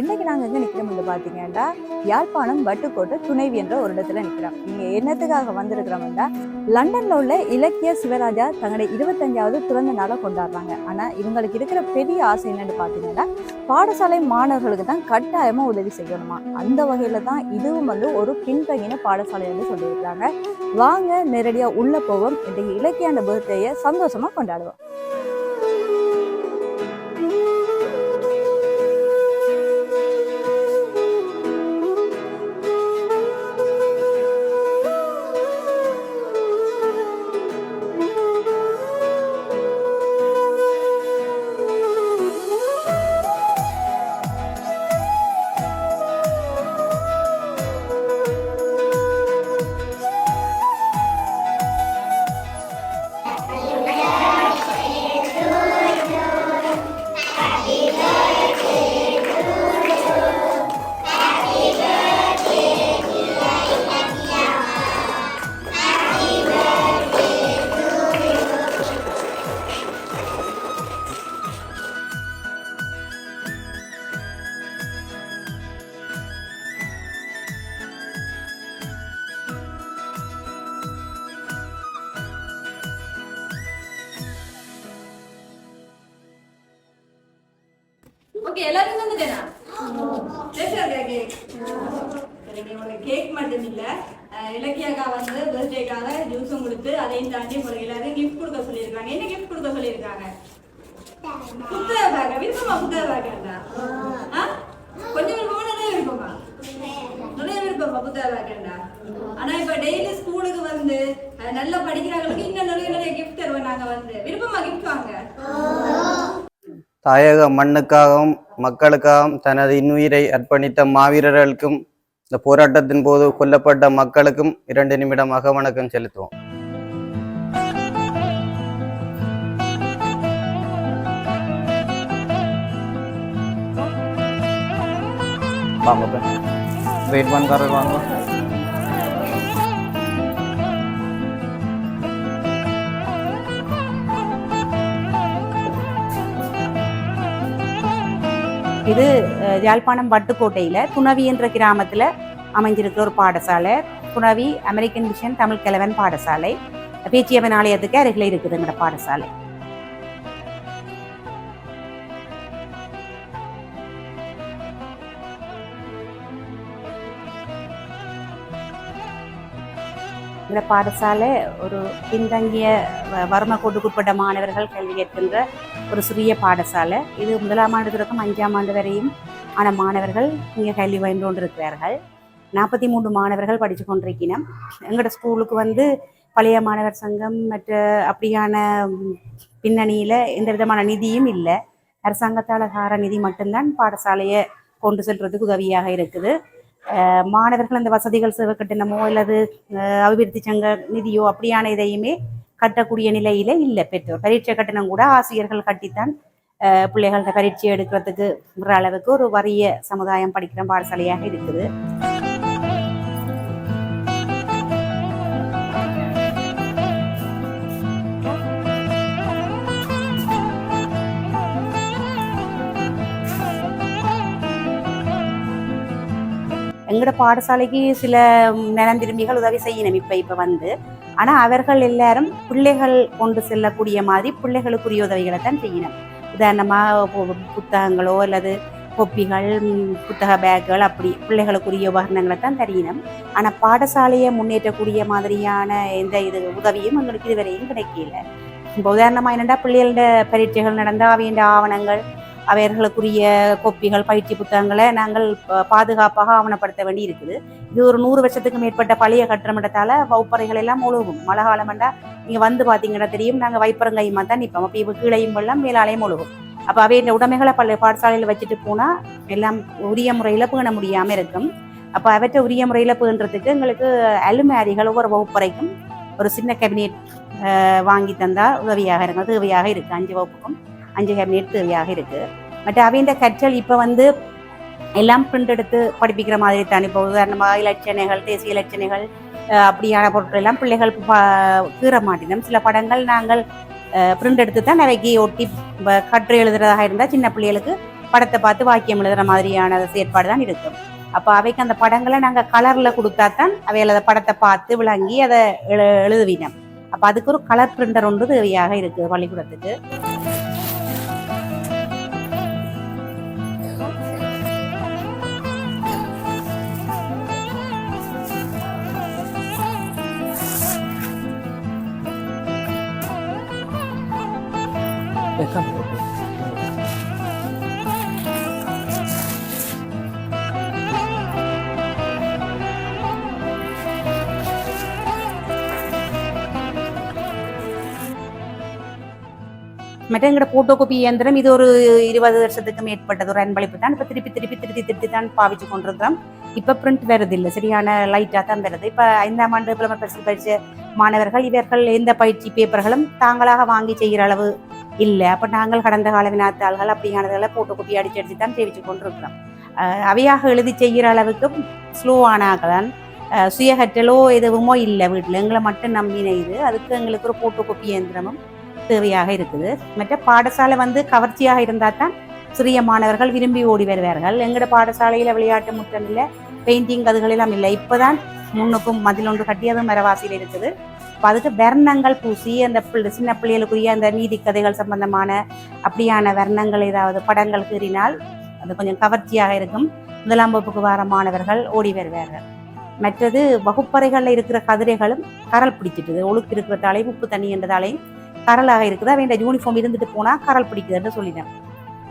இன்னைக்கு நாங்கள் எங்கே நிற்கிறோம்னு பார்த்தீங்கன்னா யாழ்ப்பாணம் வட்டுக்கோட்டை துணைவி என்ற ஒரு இடத்துல நிற்கிறோம் இங்கே என்னத்துக்காக வந்திருக்கிறோம்னா லண்டனில் உள்ள இலக்கிய சிவராஜா தங்களுடைய இருபத்தஞ்சாவது பிறந்த நாளை கொண்டாடுறாங்க. ஆனால் இவங்களுக்கு இருக்கிற பெரிய ஆசை என்னன்னு பார்த்தீங்கன்னா பாடசாலை மாணவர்களுக்கு தான் கட்டாயமாக உதவி செய்யணுமா? அந்த வகையில் தான் இதுவும் வந்து ஒரு பின்தங்கின பாடசாலை வந்து சொல்லியிருக்காங்க வாங்க நேரடியாக உள்ளே போவோம். இன்றைக்கு இலக்கியாண்ட பர்த்டேயை சந்தோஷமாக கொண்டாடுவோம். ஓகே எல்லாரும் வந்துட்டேனா டேஸ்டா இருக்கா கேக் உங்களுக்கு கேக் மட்டும் இல்ல இலக்கியாக்கா வந்து பர்த்டேக்காக ஜூஸும் கொடுத்து அதையும் தாண்டி உங்களுக்கு எல்லாரும் கிஃப்ட் கொடுக்க சொல்லியிருக்காங்க. என்ன கிஃப்ட் கொடுக்க சொல்லியிருக்காங்க? புத்தக பேக்கா விருப்பமா புத்தக பேக்கா ஆ கொஞ்சம் விருப்பமா நிறைய விருப்பமா நிறைய விருப்பமா புத்தக பேக்கா ஆனா இப்ப டெய்லி ஸ்கூலுக்கு வந்து நல்லா படிக்கிறவங்களுக்கு இன்னும் நிறைய நிறைய கிஃப்ட் தருவோம் நாங்க வந்து விருப்பமா கிஃப்ட் வாங்க தாயக மண்ணுக்காகவும் மக்களுக்காகவும் தனது இன்னுயிரை அர்ப்பணித்த மாவீரர்களுக்கும் இந்த போராட்டத்தின் போது கொல்லப்பட்ட மக்களுக்கும் இரண்டு நிமிடம் அகவணக்கம் செலுத்துவோம். வாங்க வெயிட் பண்ணுற வாங்க. இது யாழ்ப்பாணம் வட்டுக்கோட்டையில் துணவி என்ற கிராமத்தில் அமைஞ்சிருக்கிற ஒரு பாடசாலை. துணவி அமெரிக்கன் மிஷன் தமிழ் கிழவன் பாடசாலை. பேச்சியவன் ஆலயத்துக்கு அருகில் இருக்குதுங்கிற பாடசாலை. இந்த பாடசாலை ஒரு பின்தங்கிய வறுமை கோட்டுக்குட்பட்ட மாணவர்கள் கல்வி கேட்கின்ற ஒரு சிறிய பாடசாலை. இது முதலாம் ஆண்டு தொடக்கம் அஞ்சாம் ஆண்டு வரையும் ஆன மாணவர்கள் இங்கே கல்வி பயின்று கொண்டிருக்கிறார்கள். நாற்பத்தி மூன்று மாணவர்கள் படித்து கொண்டிருக்கிறோம் எங்களோட ஸ்கூலுக்கு வந்து பழைய மாணவர் சங்கம் மற்ற அப்படியான பின்னணியில் எந்த விதமான நிதியும் இல்லை. அரசாங்கத்தால் சார நிதி மட்டும்தான் பாடசாலையை கொண்டு செல்றதுக்கு உதவியாக இருக்குது. மாணவர்கள் அந்த வசதிகள் சேவை கட்டணமோ அல்லது அபிவிருத்தி சங்க நிதியோ அப்படியான இதையுமே கட்டக்கூடிய நிலையில இல்லை. பெற்றோர் பரீட்சை கட்டணம் கூட ஆசிரியர்கள் கட்டித்தான் அஹ் பரீட்சை எடுக்கிறதுக்கு ஒரு அளவுக்கு ஒரு வறிய சமுதாயம் படிக்கிற பாடசாலையாக இருக்குது. எங்களோட பாடசாலைக்கு சில நிலம் திரும்பிகள் உதவி செய்யணும் இப்போ இப்போ வந்து. ஆனால் அவர்கள் எல்லாரும் பிள்ளைகள் கொண்டு செல்லக்கூடிய மாதிரி பிள்ளைகளுக்குரிய உதவிகளை தான் செய்யணும். உதாரணமாக புத்தகங்களோ அல்லது கொப்பிகள் புத்தக பேக்குகள் அப்படி பிள்ளைகளுக்குரிய உபகரணங்களை தான் தெரியணும் ஆனால் பாடசாலையை முன்னேற்றக்கூடிய மாதிரியான எந்த இது உதவியும் எங்களுக்கு இதுவரையும் கிடைக்கல. இப்போ உதாரணமாக என்னென்னா பிள்ளைகளோட பரீட்சைகள் நடந்தால் அவையின் ஆவணங்கள் அவர்களுக்குரிய கொப்பிகள் பயிற்சி புத்தகங்களை நாங்கள் பாதுகாப்பாக ஆவணப்படுத்த வேண்டி இருக்குது இது ஒரு நூறு வருஷத்துக்கு மேற்பட்ட பழைய கட்டடமிடத்தால வகுப்பறைகள் எல்லாம் ஒழுகும். மழை காலமெண்டா நீங்கள் வந்து பார்த்தீங்கன்னா தெரியும் நாங்கள் வைப்பரங்கையுமா தான் நிற்போம் அப்போ இப்போ கீழையும் வெள்ளம் மேலாலையும் ஒழுகும். அப்போ அவை இந்த உடைமைகளை பல பாடசாலையில் வச்சுட்டு போனால் எல்லாம் உரிய முறையில் பேண முடியாமல் இருக்கும். அப்போ அவற்றை உரிய முறையில் பேணுறதுக்கு எங்களுக்கு அலுமாரிகள் ஒவ்வொரு வகுப்பறைக்கும் ஒரு சின்ன கேபினெட் வாங்கி தந்தால் உதவியாக இருக்கும். தேவையாக இருக்குது அஞ்சு வகுப்புக்கும். அஞ்சு கேபினெட் தேவையாக இருக்குது பட் அவையின் கற்றல் இப்போ வந்து எல்லாம் பிரிண்ட் எடுத்து படிப்பிக்கிற மாதிரி தான். இப்போ உதாரணமாக இலட்சணைகள் தேசிய இலட்சணைகள் அப்படியான பொருட்கள் எல்லாம் பிள்ளைகள் கீற மாட்டினோம். சில படங்கள் நாங்கள் பிரிண்ட் எடுத்து தான் அவைக்கு ஒட்டி கற்று எழுதுறதாக இருந்தால் சின்ன பிள்ளைகளுக்கு படத்தை பார்த்து வாக்கியம் எழுதுகிற மாதிரியான செயற்பாடு தான் இருக்கும். அப்போ அவைக்கு அந்த படங்களை நாங்கள் கலரில் கொடுத்தா தான் அவையில் அதை படத்தை பார்த்து விளங்கி அதை எழு எழுதுவினோம். அப்போ அதுக்கு ஒரு கலர் பிரிண்டர் ஒன்று தேவையாக இருக்குது பள்ளிக்கூடத்துக்கு. மற்ற எங்களோட போட்டோ காப்பி இயந்திரம் இது ஒரு இருபது வருஷத்துக்கு மேற்பட்டது. ஒரு அன்பளிப்பு தான். இப்போ திருப்பி திருப்பி திருப்பி திருப்பி தான் பாவிச்சு கொண்டிருக்கிறோம். இப்போ பிரிண்ட் வருது இல்லை. சரியான லைட்டாக தான் வருது. இப்போ ஐந்தாம் ஆண்டு புலமை பரிசு பயிற்சி மாணவர்கள் இவர்கள் எந்த பயிற்சி பேப்பர்களும் தாங்களாக வாங்கி செய்கிற அளவு இல்லை அப்போ நாங்கள் கடந்த கால வினாத்தாள்கள் அப்படியானதெல்லாம் போட்டு காப்பி அடிச்சு அடிச்சு தான் தெரிவித்து கொண்டிருக்கிறோம் அவையாக எழுதி செய்கிற அளவுக்கு ஸ்லோவானாகலாம். சுயகற்றலோ எதுவுமோ இல்லை வீட்டில் எங்களை மட்டும் நம்பின இது. அதுக்கு எங்களுக்கு ஒரு போட்டோ காப்பி இயந்திரமும் தேவையாக இருக்குது. மற்ற பாடசாலை வந்து கவர்ச்சியாக இருந்தால் தான் சிறிய மாணவர்கள் விரும்பி ஓடி வருவார்கள். எங்களோட பாடசாலையில் விளையாட்டு முற்றமில்லை பெயிண்டிங் அதுகளெல்லாம் இல்லை. இப்போ தான் முன்னுக்கும் மதில் ஒன்று வர வாசியில் மரவாசியில் இருக்குது. அப்போ அதுக்கு வர்ணங்கள் பூசி அந்த பிள்ளை சின்ன பிள்ளைகளுக்குரிய அந்த நீதி கதைகள் சம்பந்தமான அப்படியான வர்ணங்கள் ஏதாவது படங்கள் கீறினால் அது கொஞ்சம் கவர்ச்சியாக இருக்கும். முதலாம் வகுப்புக்கு வர மாணவர்கள் ஓடி வருவார்கள். மற்றது வகுப்பறைகளில் இருக்கிற கதிரைகளும் கரல் பிடிச்சிட்டுது ஒழுக்கு இருக்கிறதாலையும் உப்பு தண்ணி என்றதாலையும் கரலாக இருக்குது. அவன் யூனிஃபார்ம் இருந்துட்டு போனால் கரல் பிடிக்குதுன்னு சொல்லிட்டேன்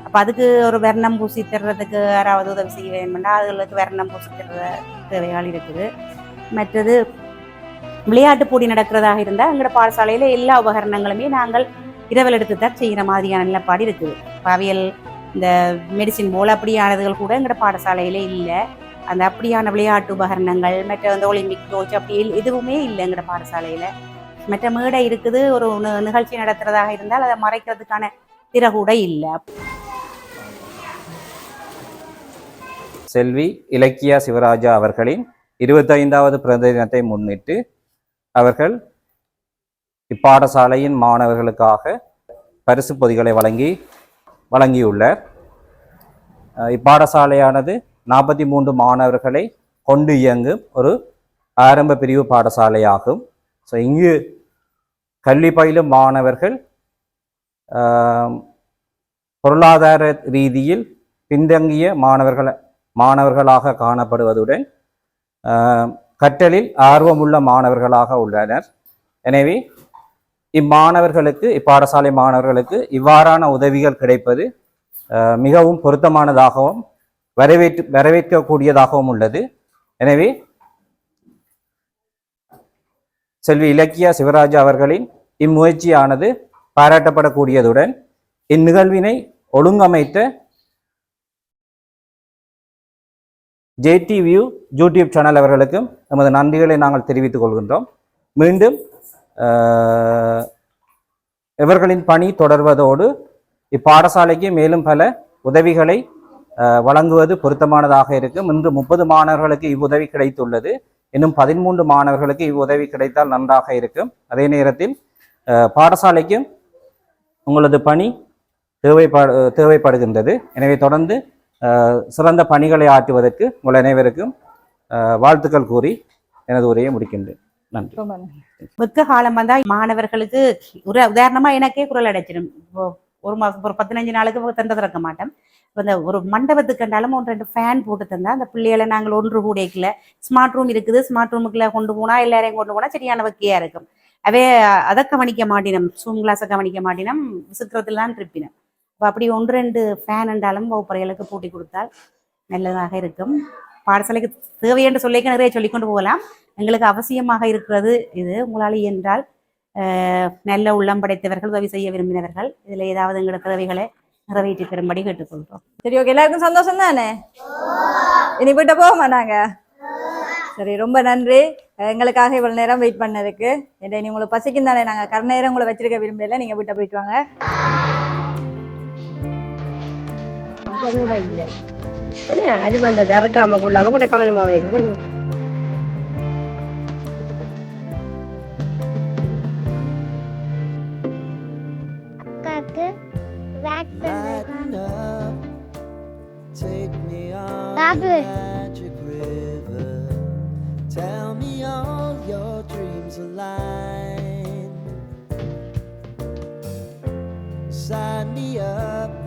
அப்போ அதுக்கு ஒரு வர்ணம் பூசி தர்றதுக்கு யாராவது உதவி செய்ய வேணும்னா அதுகளுக்கு வர்ணம் பூசி தர்ற தேவைகள் இருக்குது. மற்றது விளையாட்டு போட்டி நடக்கிறதாக இருந்தால் எங்களோட பாடசாலையில் எல்லா உபகரணங்களுமே நாங்கள் இரவல் எடுத்து தான் செய்கிற மாதிரியான நிலப்பாடு இருக்குது. பவியல் இந்த மெடிசின் போல் அப்படியானதுகள் கூட எங்களோட பாடசாலையில் இல்லை. அந்த அப்படியான விளையாட்டு உபகரணங்கள் மற்ற அந்த ஒலிம்பிக் கோச் அப்படி எதுவுமே இல்லை எங்களோட பாடசாலையில். மற்ற மேடை இருக்குது ஒரு நிகழ்ச்சி நடத்துகிறதாக இருந்தால் அதை மறைக்கிறதுக்கான திற கூட இல்லை. செல்வி இலக்கியா சிவராஜா அவர்களின் இருபத்தைந்தாவது பிறந்த தினத்தை முன்னிட்டு அவர்கள் இப்பாடசாலையின் மாணவர்களுக்காக பரிசு பொதிகளை வழங்கி வழங்கியுள்ளார். இப்பாடசாலையானது நாற்பத்தி மூன்று மாணவர்களை கொண்டு இயங்கும் ஒரு ஆரம்ப பிரிவு பாடசாலையாகும். ஸோ இங்கு கல்வி பயிலும் மாணவர்கள் பொருளாதார ரீதியில் பின்தங்கிய மாணவர்கள் மாணவர்களாக காணப்படுவதுடன் கற்றலில் ஆர்வமுள்ள மாணவர்களாக உள்ளனர். எனவே இம்மாணவர்களுக்கு இப்பாடசாலை மாணவர்களுக்கு இவ்வாறான உதவிகள் கிடைப்பது மிகவும் பொருத்தமானதாகவும் வரவேற்று வரவேற்கக்கூடியதாகவும் உள்ளது. எனவே செல்வி இலக்கியா சிவராஜ் அவர்களின் இம்முயற்சியானது பாராட்டப்படக்கூடியதுடன் இந்நிகழ்வினை ஒழுங்கமைத்த ஜேடி வியூ யூடியூப் சேனல் அவர்களுக்கும் நமது நன்றிகளை நாங்கள் தெரிவித்துக் கொள்கின்றோம். மீண்டும் இவர்களின் பணி தொடர்வதோடு இப்பாடசாலைக்கு மேலும் பல உதவிகளை வழங்குவது பொருத்தமானதாக இருக்கும். இன்று முப்பது மாணவர்களுக்கு இவ்வுதவி கிடைத்துள்ளது. இன்னும் பதிமூன்று மாணவர்களுக்கு இவ்வுதவி கிடைத்தால் நன்றாக இருக்கும். அதே நேரத்தில் பாடசாலைக்கும் உங்களது பணி தேவைப்படு தேவைப்படுகின்றது. எனவே தொடர்ந்து சிறந்த பணிகளை ஆற்றுவதற்கு உங்கள் அனைவருக்கும் ஆஹ், வாழ்த்துக்கள் கூறி எனது உரையை முடிக்கின்றேன். நன்றி. வெக்க காலம் வந்தால் மாணவர்களுக்கு ஒரு உதாரணமா எனக்கே குரல் அடைச்சிடும் ஒரு மாசம் ஒரு பதினஞ்சு நாளுக்கு தந்த திறக்க மாட்டேன். இப்போ இந்த ஒரு மண்டபத்துக்கு கண்டாலும் ஒன்று ரெண்டு ஃபேன் போட்டு தந்தா அந்த பிள்ளைகளை நாங்கள் ஒன்று கூடைக்கல ஸ்மார்ட் ரூம் இருக்குது ஸ்மார்ட் ரூமுக்குள்ள கொண்டு போனா எல்லாரையும் கொண்டு போனா சரியான வக்கையாக இருக்கும். அவே அதை கவனிக்க மாட்டினம் ஸ்விம் கிளாஸை கவனிக்க மாட்டினம் விசித்திரத்தில் தான் இப்போ அப்படி ஒன்று ரெண்டு ஃபேன் என்றாலும் வகுப்பறைகளுக்கு பூட்டி கொடுத்தால் நல்லதாக இருக்கும். பாடசாலைக்கு தேவை என்று சொல்லிக்க நிறைய சொல்லிக்கொண்டு போகலாம். எங்களுக்கு அவசியமாக இருக்கிறது இது. உங்களால் என்றால் நல்ல உள்ளம் படைத்தவர்கள் உதவி செய்ய விரும்பினவர்கள் இதில் ஏதாவது எங்களுக்கு தேவைகளை நிறைவேற்றி தரும்படி கேட்டுக்கொள்கிறோம். சரி ஓகே எல்லாருக்கும் சந்தோஷம் தானே? இனி போயிட்ட போக மாட்டாங்க சரி ரொம்ப நன்றி. எங்களுக்காக இவ்வளோ நேரம் வெயிட் பண்ணதுக்கு. என்ன நீ உங்களுக்கு பசிக்கும் தானே நாங்கள் கர நேரம் உங்களை வச்சிருக்க விரும்பல நீங்க வீட்டை போயிட்டு வாங்க. அது வந்தது இறக்காம கொள்ளாம கூட கவனமா வைக்கணும். Tell me all your dreams align. Sign me up